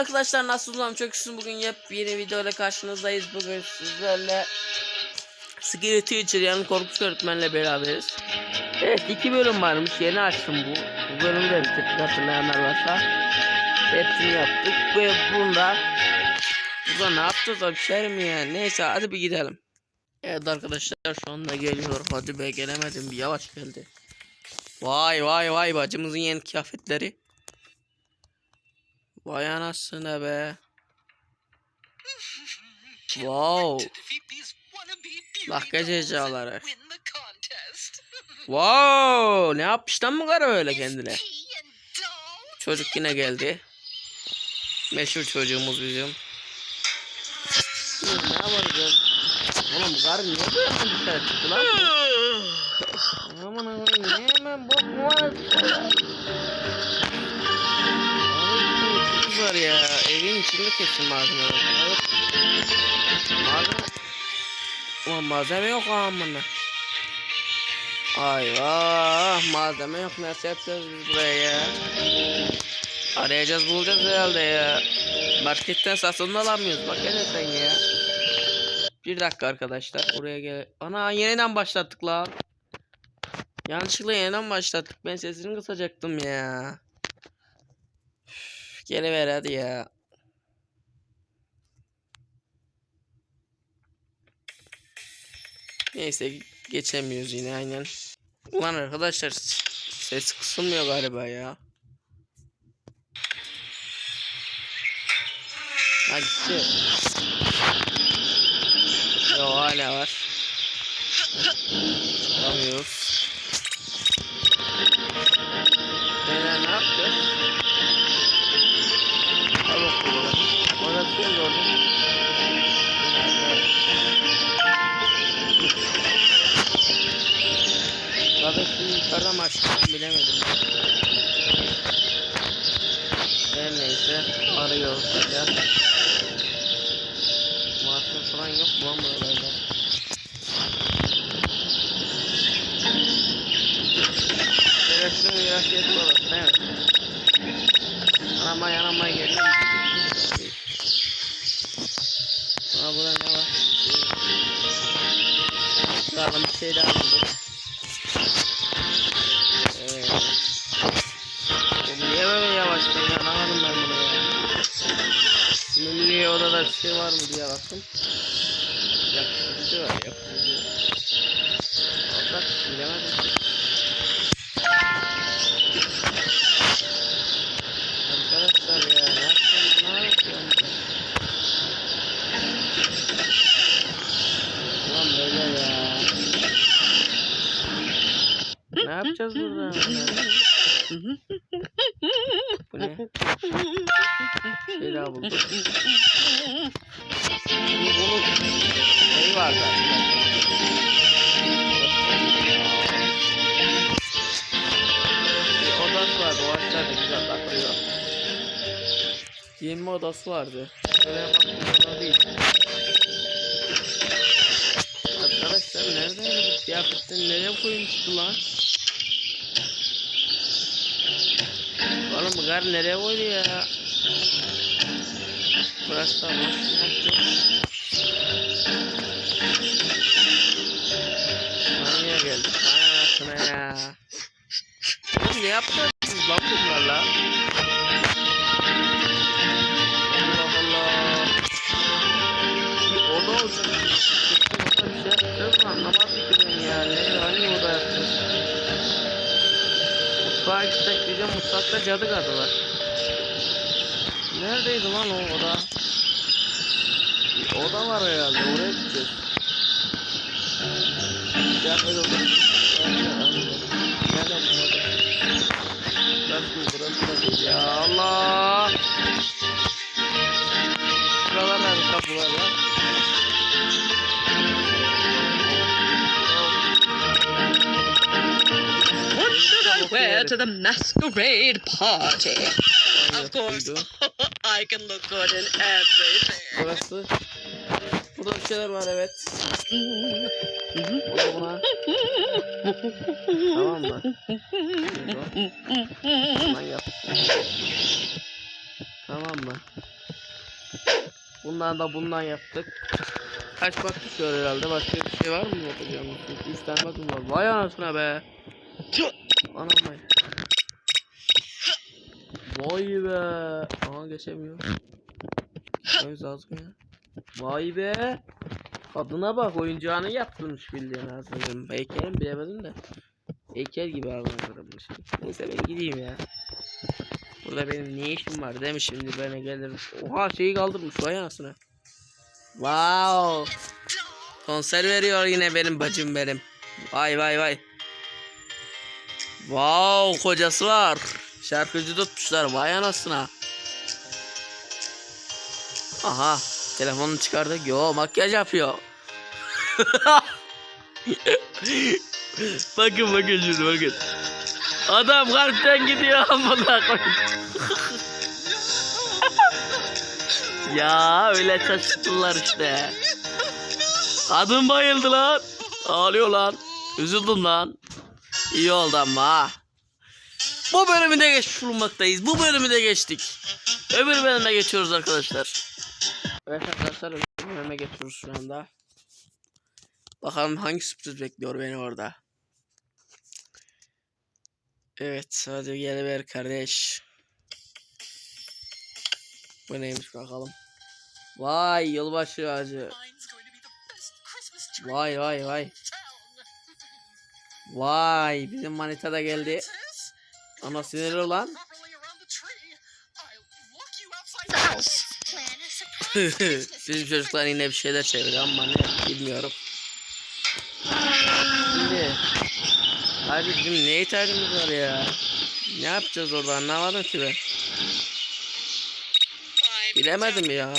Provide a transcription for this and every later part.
arkadaşlar nasılsınız? Çok iyisin bugün yepyeni video ile karşınızdayız. Bugün sizlerle Scary Teacher yani korkunç öğretmenle beraberiz. Evet iki bölüm varmış yeni açtım bu. Bu bölümü de bitirdik hatırlayanlar varsa. Hepsini yaptık ve bunda Burada ne yapacağız abi şey mi ya? Neyse hadi bir gidelim. Evet arkadaşlar şu anda geliyor. Hadi be gelemedim bir yavaş geldi. Vay vay vay bacımızın yeni kıyafetleri. Vay anasını be. Wow. Bak cezaları. Wow. Ne yapmış lan bu karı öyle kendine? Çocuk yine geldi. Meşhur çocuğumuz bizim. Ne yapacağız? Oğlum bu karı niye böyle dışarı çıktı lan? Aman aman niye hemen bok mu var? Kız var ya. Evin içinde kesin malzeme var. Malzeme. Ulan malzeme yok amına. Ayvah malzeme yok nasıl yapacağız biz buraya ya? Arayacağız bulacağız herhalde ya. Marketten satın alamıyoruz bak hele sen ya. Bir dakika arkadaşlar buraya gel. Ana yeniden başlattık la. Yanlışlıkla yeniden başlattık. Ben sesini kısacaktım ya. Geliver hadi ya. Neyse geçemiyoruz yine aynen. Ulan arkadaşlar ses kısılmıyor galiba ya. Ha gitti. Yo hala var. Çıkamıyoruz. Arıyoruz hala. Masum falan yok mu lan buralarda? Şerefsiz bir raket orası değil mi? Aramay aramay geliyor. Aa burada ne var? Bakalım bir şey daha bulduk. Yapıştırıcı var yapıştırıcı. Alsak bilemedim. Arkadaşlar ya ne yapacağım ne yapacağım. Ulan böyle ya. Ne yapacağız burada? Bu ne? Şey daha buldum. Bunun şeyi vardı arkadaşlar. Bir odası vardı. O güzel odası vardı. Şuraya baktığımda değil. Arkadaşlar nerede bu nereye koymuştu lan? Oğlum gar nereye koydu ya? Burası da boş. Geldik? Hay anasına ya. Oğlum ne yapacağız mutfakta cadı kadı var. Neredeydi lan o oda? Oda var herhalde oraya gideceğiz. Kıyafet odası. Nerede bu oda? Burası mı burası değil ya Allah. I wear to the masquerade party? Of course. I can look good in everything. Burası. Burada bir şeyler var evet. Buna. tamam mı? Yap. Tamam mı? Bundan da bundan yaptık. Kaç bak düşüyor herhalde. Başka bir şey var mı yapacağım? 3 tane bakım var. Vay anasına be. Anam vay. Be. Aha geçemiyor. Göz az mı ya? Vay be. Kadına bak oyuncağını yaptırmış bildiğin aslında. Heykel mi bilemedim de. Heykel gibi şimdi. Neyse ben gideyim ya. Burada benim ne işim var değil mi şimdi bana gelir. Oha şeyi kaldırmış vay anasını. Wow. Konser veriyor yine benim bacım benim. Vay vay vay. Wow kocası var. Şarkıcı tutmuşlar vay anasına. Aha telefonunu çıkardı. Yo makyaj yapıyor. bakın bakın şimdi bakın. Adam kalpten gidiyor amına ya öyle şaşırttılar işte. Kadın bayıldı lan. Ağlıyor lan. Üzüldüm lan. İyi oldu ama ha. Bu bölümü de geçmiş bulunmaktayız. Bu bölümü de geçtik. Öbür bölüme geçiyoruz arkadaşlar. Evet arkadaşlar öbür bölüme geçiyoruz şu anda. Bakalım hangi sürpriz bekliyor beni orada. Evet hadi gel ver kardeş. Bu neymiş bakalım. Vay yılbaşı ağacı. Vay vay vay. Vay bizim manita da geldi. Don't sinirli olan. bizim çocuklar yine bir şeyler çeviriyor ama ne bilmiyorum. Şimdi Abi bizim neye ihtiyacımız var ya? Ne yapacağız orada anlamadım ki ben. I'm Bilemedim ya.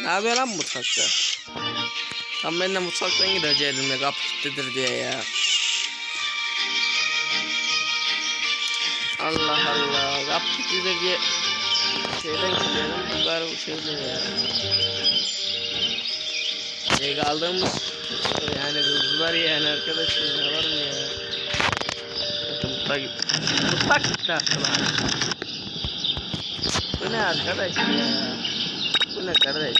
Ne yapıyor lan mutfakta? Tam ben de mutfaktan gideceğim ya kapı kilitlidir diye ya. Allah Allah kapı kilitlidir diye şeyden gidiyorum bu kadar bu şeyde ya. Şey kaldığımız yani hızlılar yani arkadaşlar ne var mı ya? Git. Mutfak gitti aslında. Bu ne arkadaş ya? Bu ne kardeş?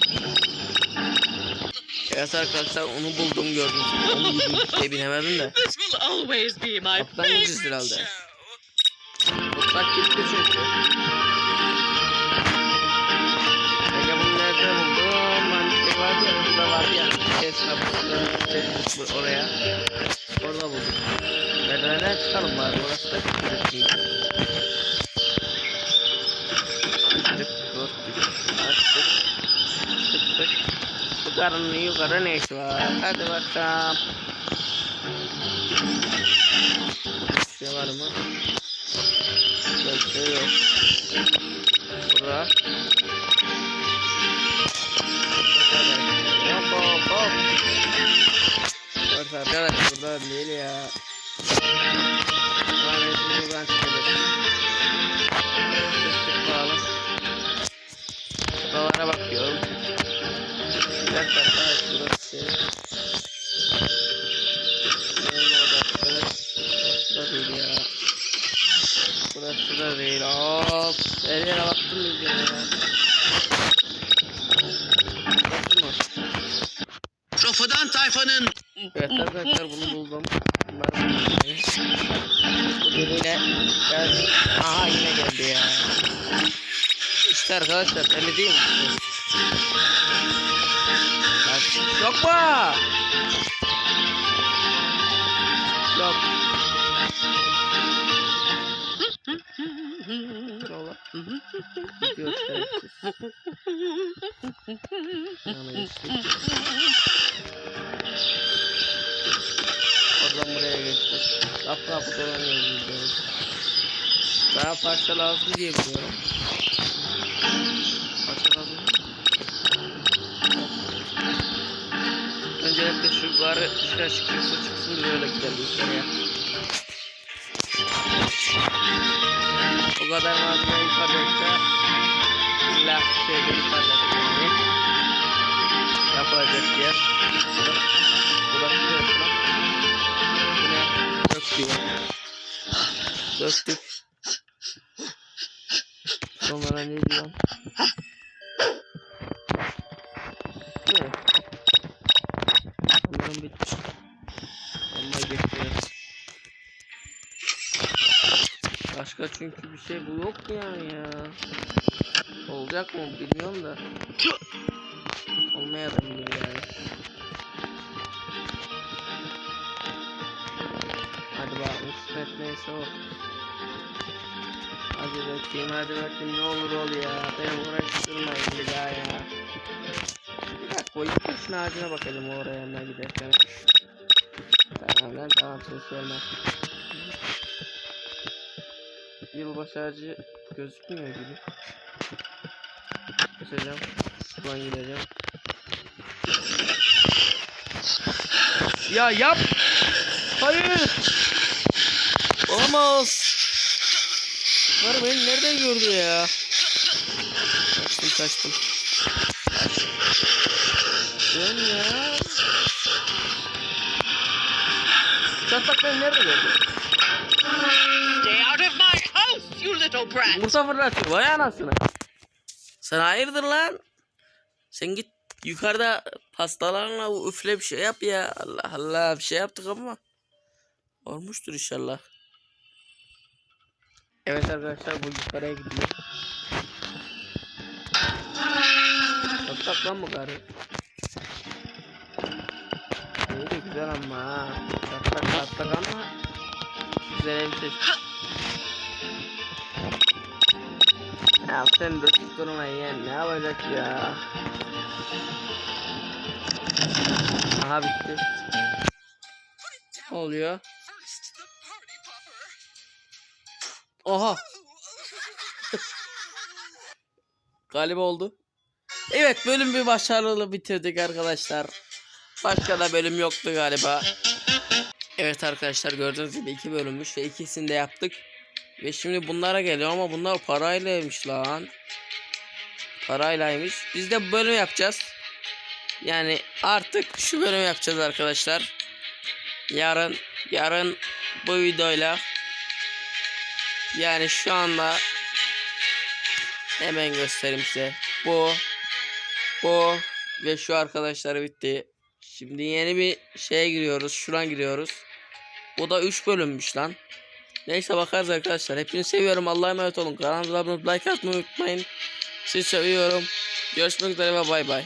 Evet arkadaşlar onu buldum gördüm. Onu gibi bir şey binemedim de. This will always be my Kaptan gideceğiz herhalde. show. Mutfak gitti çünkü. Peki bunu nerede buldum? Hani vardı ya burada vardı ya. İçerisine bu oraya. Orada buldum. Merdivenden çıkalım bari. Orası da küçük Hadi bakalım. Bir şey var mı? Yok şey yok. Bura. Hop hop hop. Burası arkadaş burada değil ya. Tayfanın Evet arkadaşlar bunu buldum. Bunları. Bu biriyle geldi. Aha yine geldi ya. İşte arkadaşlar? Bak, Yok mu? Yok. Gidiyor şerefsiz. Yana geçtik. Kapı kapı dolanıyoruz gidiyoruz. Daha parça lazım diye biliyorum. Parça lazım. Öncelikle şu yukarı şuraya çıkıyorsa çıksın biz öyle gidelim yukarıya. O kadar malzeme yukarıdaysa illa şeyde yukarıda yani. Yapılacak yer. Burası neresi lan? Bu ne? Dök diyor. Döktük. Sonra bakalım. Evet. Sanırım bitmiş. Ama bekliyoruz. Başka çünkü bir şey bu yok yani ya. Olacak mı bilmiyorum da. Olmaya da bilir yani. Kısmet neyse o. Hadi bakayım hadi bakayım ne olur ol ya. Beni uğraştırmayın bir daha ya. Bir dakika o ilk ağacına bakalım oraya yanına giderken. Tamam lan tamam ses vermem. Yılbaşı ağacı gözükmüyor gibi. Geçeceğim. Şuradan gideceğim. Ya yap. Hayır. Olamaz. Var beni nereden gördü ya? Kaçtım kaçtım. Dön ya. Çatlak beni nerede gördü? Stay out of my house, you little brat. Yumurta fırlatıyor. Vay anasını. Sen hayırdır lan? Sen git yukarıda pastalarla üfle bir şey yap ya. Allah Allah bir şey yaptık ama. Olmuştur inşallah. Evet arkadaşlar bu yukarıya gidiyor. Patlak lan bu karı. İyi de güzel ama ha. Patlak patlak ama. Güzel elbise. Ya sen de tutturma yeğen ne yapacak ya? Aha bitti. Ne oluyor? Oha galiba oldu. Evet bölüm bir başarılı bitirdik arkadaşlar. Başka da bölüm yoktu galiba. Evet arkadaşlar gördüğünüz gibi iki bölümmüş ve ikisini de yaptık. Ve şimdi bunlara geliyor ama bunlar paraylaymış lan. Paraylaymış. Biz de bölüm yapacağız. Yani artık şu bölüm yapacağız arkadaşlar. Yarın yarın bu videoyla yani şu anda hemen göstereyim size. Bu bu ve şu arkadaşlar bitti. Şimdi yeni bir şeye giriyoruz. Şuradan giriyoruz. Bu da 3 bölümmüş lan. Neyse bakarız arkadaşlar. Hepinizi seviyorum. Allah'a emanet olun. Kanalımıza abone olup like atmayı unutmayın. Sizi seviyorum. Görüşmek üzere ve bay bay.